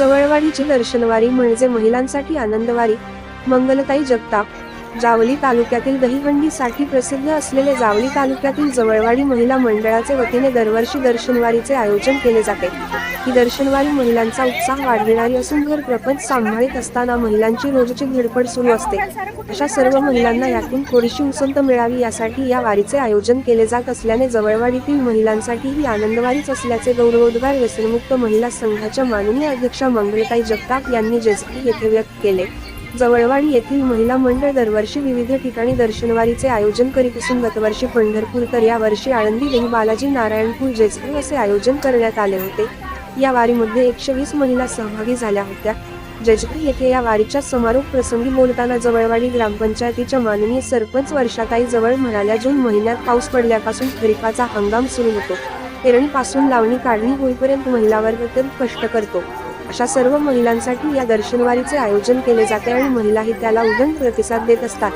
जवळवाडीची दर्शनवारी म्हणजे महिलांसाठी आनंदवारी मंगलताई जगताप. जावली तालुक्यातील दहीहंडीसाठी प्रसिद्ध असलेले जावली तालुक्यातील जवळवाडी महिला मंडळाचे वतीने दरवर्षी दर्शनवारीचे आयोजन केले जाते. ही दर्शनवारी महिलांचा उत्साह वाढविणारी असून घर प्रपंच सांभाळीत असताना महिलांची रोजची धडपड सुरू असते. अशा सर्व महिलांना यातून थोडीशी उसंत मिळावी यासाठी या वारीचे आयोजन केले जात असल्याने जवळवाडीतील महिलांसाठी ही आनंदवारीच असल्याचे गौरवोद्गार व्यसनमुक्त महिला संघाच्या माननीय अध्यक्षा मंगलताई जगताप यांनी जेसपी येथे व्यक्त केले. जवळवाडी येथील महिला मंडळ दरवर्षी विविध ठिकाणी दर्शनवारीचे आयोजन करीत असून गतवर्षी पंढरपूर तर यावर्षी आळंदी देवी बालाजी नारायणपूर जेजपूर असे आयोजन करण्यात आले होते. या वारीमध्ये एकशे वीस महिला सहभागी झाल्या होत्या. जजपूर येथे या वारीच्या समारोप प्रसंगी बोलताना जवळवाडी ग्रामपंचायतीच्या माननीय सरपंच वर्षाताई जवळ म्हणाल्या जून महिन्यात पाऊस पडल्यापासून खरीपाचा हंगाम सुरू होतो. पेरणीपासून लावणी काढणी होईपर्यंत महिला वर्ग कष्ट करतो. अशा सर्व महिलांसाठी या दर्शनवारीचे आयोजन केले जाते आणि महिलाही त्याला उदंड प्रतिसाद देत असतात.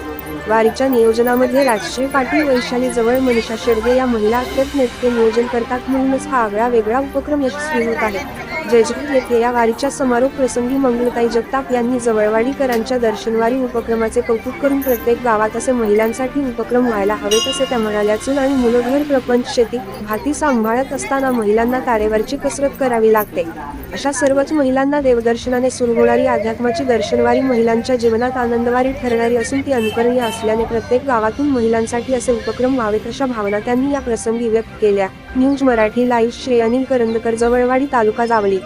वारीच्या नियोजनामध्ये राजश्री पाटील वैशाली जवळ मनीषा शेडगे या महिला अत्यंत नेटके नियोजन करतात म्हणूनच हा आगळा वेगळा उपक्रम यशस्वी होत आहे. जयजपूर येथे या वारीच्या समारोप प्रसंगी मंगलताई जगताप यांनी जवळवाडीकरांच्या दर्शनवारी उपक्रमाचे कौतुक करून प्रत्येक गावात असे महिलांसाठी उपक्रम व्हायला हवेत असे त्या म्हणाल्या चूल आणि मुलंघर प्रपंच शेती भाती सांभाळत असताना महिलांना तारेवरची कसरत करावी लागते. अशा सर्वच महिलांना देवदर्शनाने सुरू होणारी अध्यात्माची दर्शनवारी महिलांच्या जीवनात आनंदवारी ठरणारी असून ती अनुकरणीय असल्याने प्रत्येक गावातून महिलांसाठी असे उपक्रम व्हावेत अशा भावना त्यांनी या प्रसंगी व्यक्त केल्या. News Marathi live Shri Anil Karandkar Jawalwadi taluka Jawali